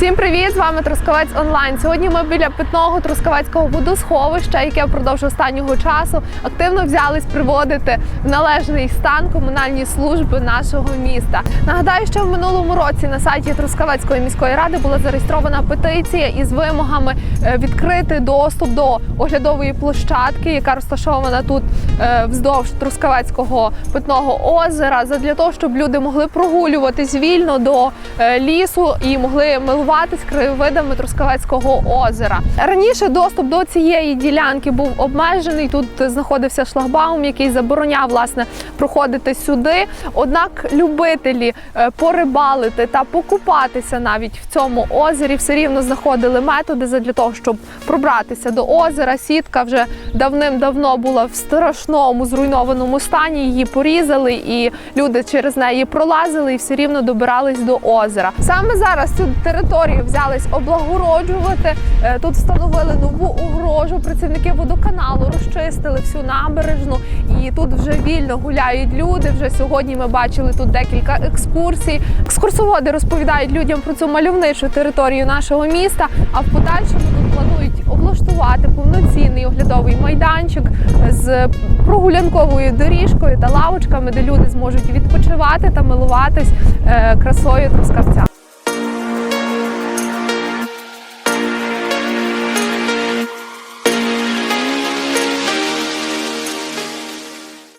Всім привіт! З вами Трускавець Онлайн. Сьогодні ми біля питного Трускавецького водосховища, яке впродовж останнього часу активно взялись приводити в належний стан комунальні служби нашого міста. Нагадаю, що в минулому році на сайті Трускавецької міської ради була зареєстрована петиція із вимогами е, відкрити доступ до оглядової площадки, яка розташована тут е, вздовж Трускавецького питного озера, задля того, щоб люди могли прогулюватись вільно до е, лісу і могли милуватись краєвидами Трускавецького озера. Раніше доступ до цієї ділянки був обмежений. Тут знаходився шлагбаум, який забороняв власне проходити сюди. Однак любителі е, порибалити та покупатися навіть в цьому озері все рівно знаходили методи задля того, щоб пробратися до озера. Сітка вже давним-давно була в страшному зруйнованому стані. Її порізали, і люди через неї пролазили і все рівно добирались до озера. Саме зараз цю територію взялись облагороджувати. Е, Тут встановили нову огорожу. Працівники водоканалу розчистили всю набережну, і тут вже вільно гуляють люди. Вже сьогодні ми бачили тут декілька екскурсій. Екскурсоводи розповідають людям про цю мальовничу територію нашого міста. А в подальшому тут планують облаштувати повноцінний оглядовий майданчик з прогулянковою доріжкою та лавочками, де люди зможуть відпочивати та милуватись е, красою трускавця.